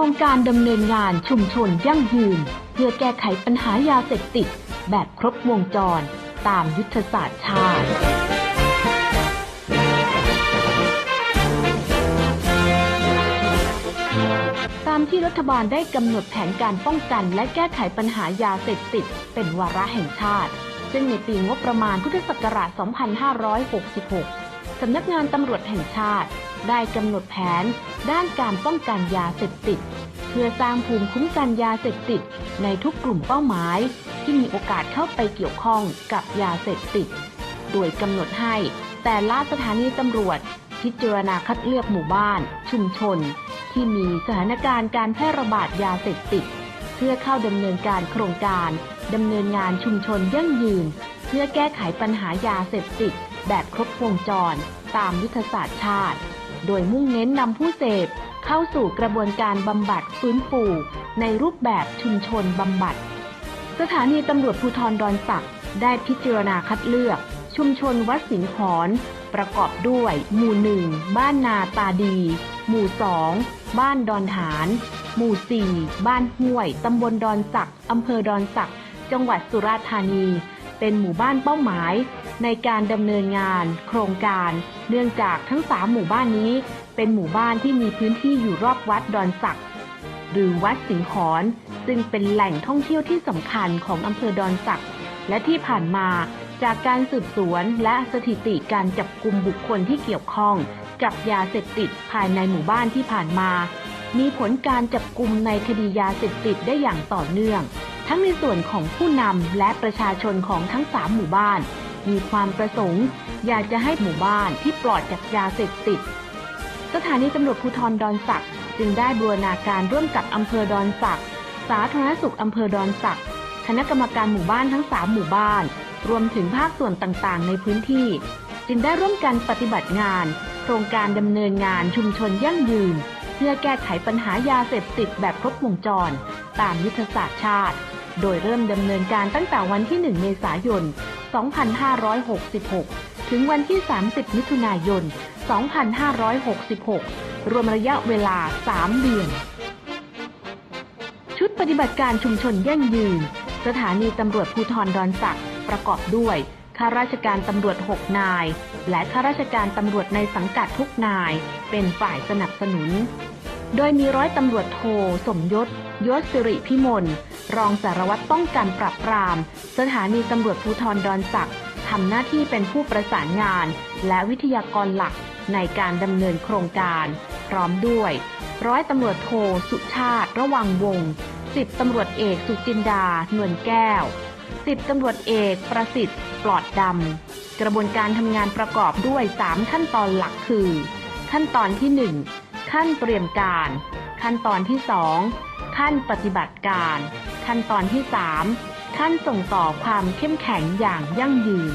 รงการดำเนินงานชุมชนยั่งยืน เพื่อแก้ไขปัญหายาเสพติด แบบครบวงจร ตามยุทธศาสตร์ชาติตามที่รัฐบาลได้กำหนดแผนการป้องกันและแก้ไขปัญหายาเสพติด เป็นวาระแห่งชาติ ซึ่งในปีงบประมาณพุทธศักราช 2566 สำนักงานตำรวจแห่งชาติ ได้กำหนดแผน ด้านการป้องกันยาเสพติด เพื่อสร้างภูมิคุ้มกันยาเสพติด ในทุกกลุ่มเป้าหมาย ที่มีโอกาสเข้าไปเกี่ยวข้องกับยาเสพติด โดยกำหนดให้แต่ละสถานีตำรวจ พิจารณาคัดเลือกหมู่บ้าน ชุมชน ที่มีสถานการณ์การแพร่ระบาดยาเสพติด เพื่อเข้าดำเนินการโครงการดำเนินงานชุมชนยั่งยืน เพื่อแก้ไขปัญหายาเสพติด แบบครบวงจร ตามยุทธศาสตร์ชาติ โดยมุ่งเน้นนำผู้เสพเข้าสู่กระบวนการบำบัดฟื้นฟูในรูปแบบชุมชนบำบัด สถานีตำรวจภูธรดอนสักได้พิจารณาคัดเลือก ชุมชนวัดสิงห์ขอน ประกอบด้วย หมู่หนึ่งบ้านนาตาดี หมู่สองบ้านดอนหาน หมู่สี่บ้านห้วยตำบลดอนสักอำเภอดอนสักจังหวัดสุราษฎร์ธานี เป็นหมู่บ้านเป้าหมาย ในการดำเนินงาน โครงการ เนื่องจากทั้งสามหมู่บ้านนี้ เป็นหมู่บ้านที่มีพื้นที่อยู่รอบวัดดอนสักหรือวัดสิงหอนซึ่งเป็นแหล่งท่องเที่ยวที่สำคัญของอำเภอดอนสักและที่ผ่านมาจากการสืบสวนและสถิติการจับกลุ่มบุคคลที่เกี่ยวข้อง กับยาเสพติดภายในหมู่บ้านที่ผ่านมา มีผลการจับกลุ่มในคดียาเสพติดได้อย่างต่อเนื่อง ทั้งในส่วนของผู้นำและประชาชนของทั้งสามหมู่บ้าน มีความประสงค์ อยากจะให้หมู่บ้านที่ปลอดจากยาเสพติด สถานีตำรวจภูธรดอนสักจึงได้บูรณาการร่วมกับอำเภอดอนสักสาธารณสุขอำเภอดอนสักคณะกรรมการหมู่บ้านทั้งสามหมู่บ้าน รวมถึงภาคส่วนต่างๆ ในพื้นที่ จึงได้ร่วมกันปฏิบัติงาน โครงการดำเนินงานชุมชนยั่งยืน เพื่อแก้ไขปัญหายาเสพติดแบบครบวงจร ตามยุทธศาสตร์ชาติ โดยเริ่มดำเนินการตั้งแต่วันที่ 1 เมษายน 2566 ถึงวันที่ 30 มิถุนายน 2566 รวมระยะเวลา 3 เดือน ชุดปฏิบัติการชุมชนยั่งยืน สถานีตำรวจภูธรดอนสักประกอบด้วยข้าราชการตำรวจ 6 นาย และข้าราชการตำรวจในสังกัดทุกนาย เป็นฝ่ายสนับสนุน โดยมีร้อยตำรวจโท สมยศ ยศสิริพิมล รองสารวัตรป้องกันปราบปราม สถานีตำรวจภูธรดอนสักทำหน้าที่เป็นผู้ประสานงาน และวิทยากรหลักในการดำเนินโครงการ พร้อมด้วย ร้อยตำรวจโทสุชาติ ระวังวงศ์สิบตำรวจเอกสุจินดานวลแก้วสิบตำรวจเอกประสิทธิ์ ปลอดดำกระบวนการทำงานประกอบด้วย 3 ขั้นตอนหลักคือ ขั้นตอนที่ 1 ขั้นเตรียมการ ขั้นตอนที่ 2 ขั้นปฏิบัติการ ขั้นตอนที่ 3 ขั้นส่งต่อความเข้มแข็งอย่างยั่งยืน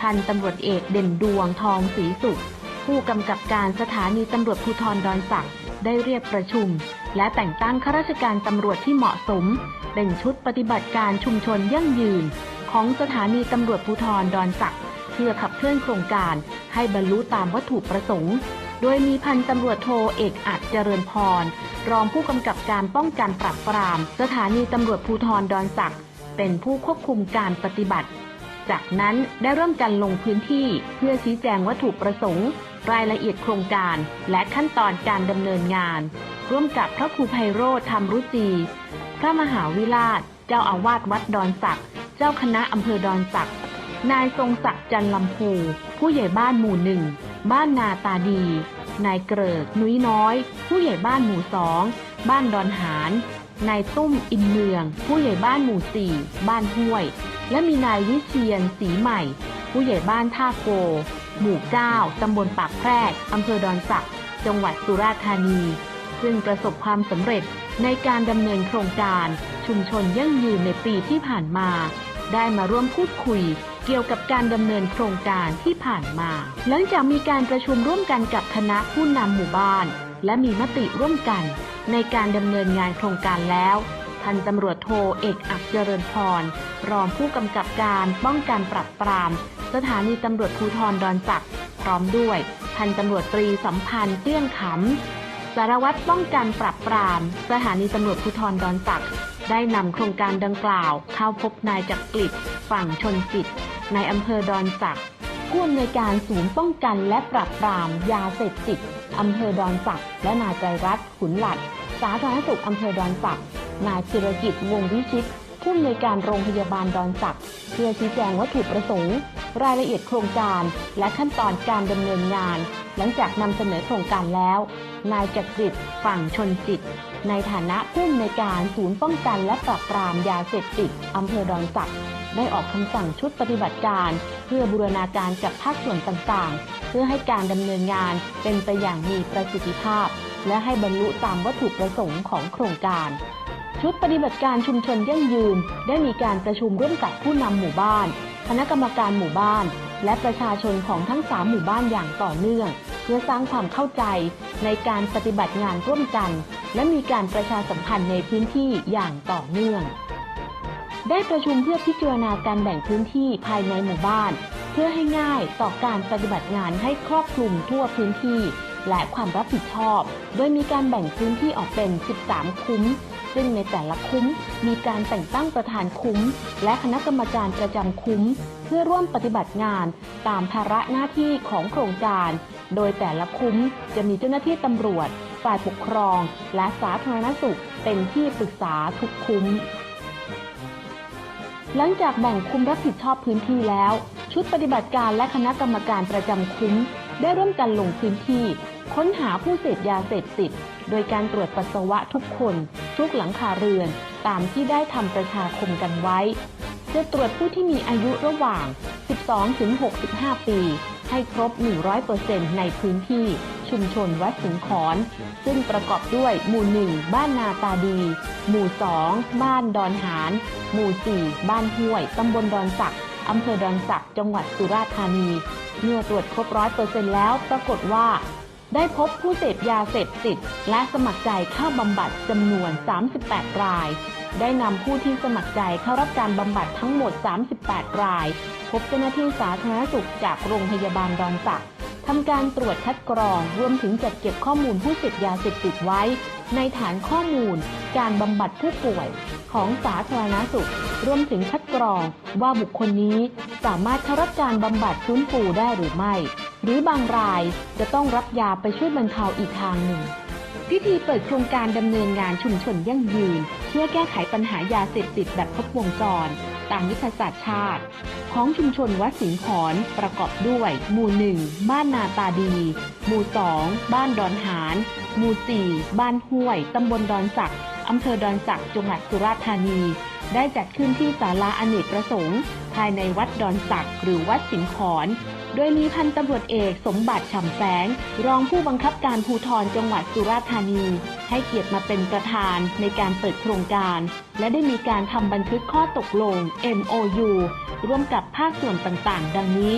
พันตำรวจเอกเด่นดวงทองศรีสุข ผู้กำกับการสถานีตำรวจภูธรดอนสักได้เรียกประชุม และแต่งตั้งข้าราชการตำรวจที่เหมาะสม เป็นชุดปฏิบัติการชุมชนยั่งยืน ของสถานีตำรวจภูธรดอนสักเพื่อขับเคลื่อนโครงการให้บรรลุตามวัตถุประสงค์ ดยมีพันตำรวจโทเอกอัจเจริญพร รองผู้กำกับการป้องกันปราบปราม สถานีตำรวจภูธรดอนสักเป็นผู้ควบคุมการปฏิบัติ จากนั้นได้เริ่มกันลงพื้นที่เพื่อชี้แจงวัตถุประสงค์ รายละเอียดโครงการ และขั้นตอนการดำเนินงาน ร่วมกับพระครูไพโรธธรรมรุจี พระมหาวิราช เจ้าอาวาสวัดดอนสัก เจ้าคณะอำเภอดอนสักนายทรงศักดิ์จันลำพู ผู้ใหญ่บ้านหมู่หนึ่ง บ้านนาตาดี นายเกริกนุ้ยน้อย ผู้ใหญ่บ้านหมู่สอง บ้านดอนหานนายตุ้มอินเมือง ผู้ใหญ่บ้านหมู่สี่บ้านห้วย และมีนายวิเชียนสีใหม่ ผู้ใหญ่บ้านท่าโก หมู่เก้าตำบลปากแพรกอำเภอดอนสัก จังหวัดสุราษฎร์ธานี ซึ่งประสบความสำเร็จในการดำเนินโครงการชุมชนยั่งยืนในปีที่ผ่านมา ได้มาร่วมพูดคุย เกี่ยวกับการดำเนินโครงการที่ผ่านมา หลังจากมีการประชุมร่วมกันกับคณะผู้นำหมู่บ้าน และมีมติร่วมกัน ในการดำเนินงานโครงการแล้วพันตำรวจโทเอกอักเจริญพร รองผู้กำกับการป้องกันปราบปราม สถานีตำรวจภูธรดอนสักพร้อมด้วยพันตำรวจตรีสัมพันธ์เตี้ยงขำสารวัตรป้องกันปราบปราม สถานีตำรวจภูธรดอนสักได้นำโครงการดังกล่าว เข้าพบนายจักริดฝั่งชนจิต ในอำเภอดอนสักผู้อำนวยการศูนย์ป้องกันและปราบปรามยาเสพติดอำเภอดอนสักและนายใจรัตน์ขุนหลัด สาธารณสุขอำเภอดอนสักนายศิรกิจวงวิชิตผู้อำนวยการโรงพยาบาลดอนสักเพื่อชี้แจงวัตถุประสงค์ รายละเอียดโครงการ และขั้นตอนการดำเนินงาน หลังจากนำเสนอโครงการแล้ว นายจักริดฝั่งชนจิต ในฐานะผู้อำนวยการศูนย์ป้องกันและปราบปรามยาเสพติดอำเภอดอนสัก ได้ออกคำสั่งชุดปฏิบัติการ เพื่อบูรณาการกับภาคส่วนต่างๆ เพื่อให้การดำเนินงานเป็นไปอย่างมีประสิทธิภาพ และให้บรรลุตามวัตถุประสงค์ของโครงการ ชุดปฏิบัติการชุมชนยั่งยืน ได้มีการประชุมร่วมกับผู้นำหมู่บ้าน คณะกรรมการหมู่บ้าน และประชาชนของทั้งสามหมู่บ้านอย่างต่อเนื่อง เพื่อสร้างความเข้าใจในการปฏิบัติงานร่วมกัน และมีการประชาสัมพันธ์ในพื้นที่อย่างต่อเนื่อง ได้ประชุมเพื่อพิจารณาการแบ่งพื้นที่ภายในหมู่บ้าน เพื่อให้ง่ายต่อการปฏิบัติงานให้ครอบคลุมทั่วพื้นที่ และความรับผิดชอบ โดยมีการแบ่งพื้นที่ออกเป็น 13 คุ้ม ซึ่งในแต่ละคุ้มมีการแต่งตั้งประธานคุ้ม และคณะกรรมการประจำคุ้ม เพื่อร่วมปฏิบัติงานตามภาระหน้าที่ของโครงการ โดยแต่ละคุ้มจะมีเจ้าหน้าที่ตำรวจ ฝ่ายปกครอง และสาธารณสุขเป็นที่ปรึกษาทุกคุ้ม หลังจากแบ่งคุมรับผิดชอบพื้นที่แล้ว ชุดปฏิบัติการและคณะกรรมการประจำคุ้ม ได้ร่วมกันลงพื้นที่ ค้นหาผู้เสพยาเสพติด โดยการตรวจปัสสาวะทุกคน ทุกหลังคาเรือน ตามที่ได้ทำประชาคมกันไว้ จะตรวจผู้ที่มีอายุระหว่าง 12-65 ปี ให้ครบ 100%ในพื้นที่ ชุมชนวัดสิงขอน ซึ่งประกอบด้วยหมู่1บ้านนาตาดี หมู่2บ้านดอนหาน หมู่4บ้านห้วย ตำบลดอนสักอำเภอดอนสักจังหวัดสุราษฎร์ธานี เมื่อตรวจครบ100%แล้วปรากฏว่า ได้พบผู้เสพยาเสพติด และสมัครใจเข้าบำบัดจำนวน 38 ราย ได้นำผู้ที่สมัครใจเข้ารับการบำบัดทั้งหมด 38 ราย พบเจ้าหน้าที่สาธารณสุขจากโรงพยาบาลดอนสัก ทำการตรวจคัดกรองรวมถึงจัดเก็บข้อมูลผู้เสพยาเสพติดไว้ ในฐานข้อมูล การบำบัดผู้ป่วยของสาธารณสุข รวมถึงคัดกรองว่าบุคคลนี้สามารถเข้ารับการบำบัดฟื้นฟูได้หรือไม่ หรือบางรายจะต้องรับยาไปช่วยบรรเทาอีกทางหนึ่ง พิธีเปิดโครงการดำเนินงานชุมชนยั่งยืน เพื่อแก้ไขปัญหายาเสพติดแบบครบวงจร ตามยุทธศาสตร์ชาติ ของชุมชนวัดสิงห์ขอนประกอบด้วย หมู่ 1 บ้านนาตาดี หมู่ 2 บ้านดอนหาน หมู่ 4 บ้านห้วย ตำบลดอนสัก อำเภอดอนสักจังหวัดสุราษฎร์ธานี ได้จัดขึ้นที่ศาลาอเนกประสงค์ ภายในวัดดอนสักหรือวัดสิงขอนโดยมีพันตำรวจเอกสมบัติฉ่ำแสง รองผู้บังคับการภูธรจังหวัดสุราษฎร์ธานี ให้เกียรติมาเป็นประธานในการเปิดโครงการ และได้มีการทำบันทึกข้อตกลง MOU ร่วมกับภาคส่วนต่างๆ ดังนี้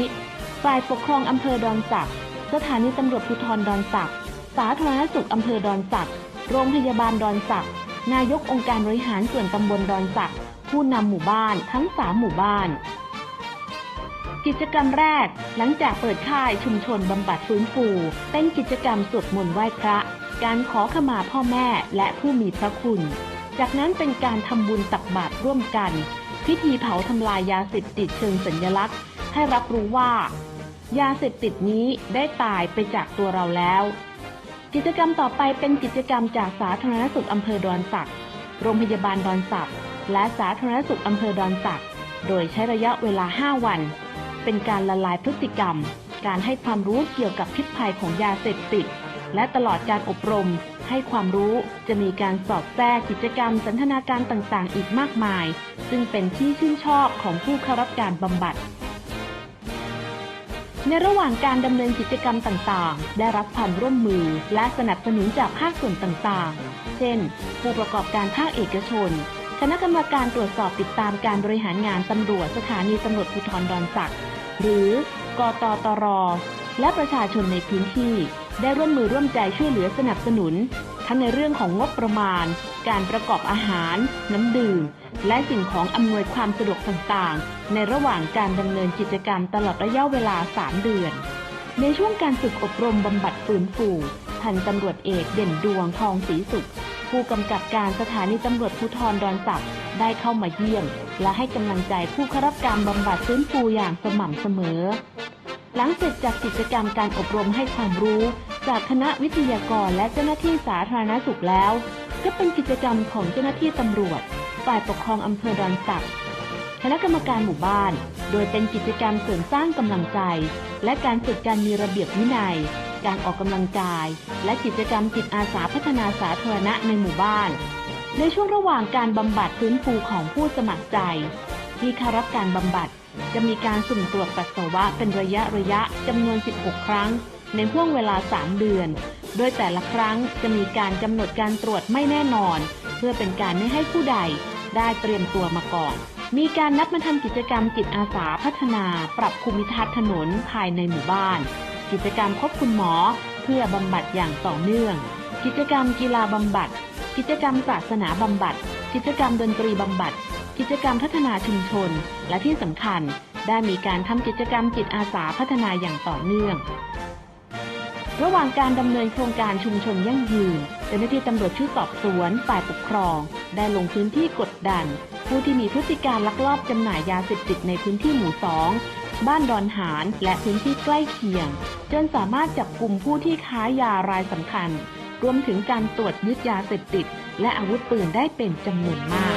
ฝ่ายปกครองอำเภอดอนสัก สถานีตำรวจภูธรดอนสัก สาธารณสุขอำเภอดอนสัก โรงพยาบาลดอนสัก นายกองค์การบริหารส่วนตำบลดอนสักผู้นำหมู่บ้านทั้งสามหมู่บ้าน กิจกรรมแรกหลังจากเปิดค่ายชุมชนบำบัดฟื้นฟู เป็นกิจกรรมสวดมนต์ไหว้พระ การขอขมาพ่อแม่และผู้มีพระคุณ จากนั้นเป็นการทำบุญตักบาตรร่วมกัน พิธีเผาทำลายยาเสพติดเชิงสัญลักษณ์ ให้รับรู้ว่า ยาเสพติดนี้ได้ตายไปจากตัวเราแล้ว กิจกรรมต่อไปเป็นกิจกรรมจากสาธารณสุขอำเภอดอนสัก โรงพยาบาลดอนสัก และสาธารณสุขอำเภอดอนสัก โดยใช้ระยะเวลา 5 วัน เป็นการละลายพฤติกรรม การให้ความรู้เกี่ยวกับพิษภัยของยาเสพติด และตลอดการอบรม ให้ความรู้จะมีการสอบแทรกกิจกรรมสันทนาการต่างๆ อีกมากมาย ซึ่งเป็นที่ชื่นชอบของผู้เข้ารับการบำบัด ในระหว่างการดำเนินกิจกรรมต่างๆ ได้รับความร่วมมือและสนับสนุนจากภาคส่วนต่างๆ เช่น ผู้ประกอบการภาคเอกชน คณะกรรมการตรวจสอบติดตามการบริหารงานตำรวจสถานีตำรวจภูธรดอนสักหรือกตตร และประชาชนในพื้นที่ ได้ร่วมมือร่วมใจช่วยเหลือสนับสนุน ทั้งในเรื่องของงบประมาณ การประกอบอาหาร น้ำดื่ม และสิ่งของอำนวยความสะดวกต่างๆ ในระหว่างการดำเนินกิจกรรมตลอดระยะเวลา 3 เดือน ในช่วงการฝึกอบรมบำบัดฟื้นฟูพันตำรวจเอกเด่นดวงทองศรีสุข ผู้กำกับการสถานีตำรวจภูธรดอนสักได้เข้ามาเยี่ยม และให้กำลังใจผู้เข้ารับการบำบัดฟื้นฟูอย่างสม่ำเสมอ หลังเสร็จจากกิจกรรมการอบรมให้ความรู้ จากคณะวิทยากรและเจ้าหน้าที่สาธารณสุขแล้ว ก็เป็นกิจกรรมของเจ้าหน้าที่ตำรวจ ฝ่ายปกครองอำเภอดอนสักคณะกรรมการหมู่บ้าน โดยเป็นกิจกรรมเสริมสร้างกำลังใจ และการฝึกการมีระเบียบวินัย การออกกำลังกาย และกิจกรรมจิตอาสาพัฒนาสาธารณะในหมู่บ้าน ในช่วงระหว่างการบำบัดฟื้นฟูของผู้สมัครใจ ที่เข้ารับการบำบัด จะมีการสุ่มตรวจปัสสาวะเป็นระยะระยะจำนวน 16 ครั้ง ในห่วงเวลา 3 เดือน โดยแต่ละครั้งจะมีการกำหนดการตรวจไม่แน่นอน เพื่อเป็นการไม่ให้ผู้ใดได้เตรียมตัวมาก่อน มีการนัดมาทำกิจกรรมจิตอาสาพัฒนา ปรับภูมิทัศน์ถนนภายในหมู่บ้าน กิจกรรมพบคุณหมอ เพื่อบำบัดอย่างต่อเนื่อง กิจกรรมกีฬาบำบัด กิจกรรมศาสนาบำบัด กิจกรรมดนตรีบำบัด กิจกรรมพัฒนาชุมชน และที่สำคัญได้มีการทำกิจกรรมจิตอาสาพัฒนาอย่างต่อเนื่อง ระหว่างการดำเนินโครงการชุมชนยั่งยืนเจ้าหน้าที่ตำรวจชุดสอบสวนฝ่ายปกครอง ได้ลงพื้นที่กดดัน ผู้ที่มีพฤติการลักลอบจำหน่ายยาเสพติดในพื้นที่หมู่สองบ้านดอนหารและพื้นที่ใกล้เคียง จนสามารถจับกลุ่มผู้ที่ค้ายารายสำคัญ รวมถึงการตรวจยึดยาเสพติด และอาวุธปืนได้เป็นจำนวนมาก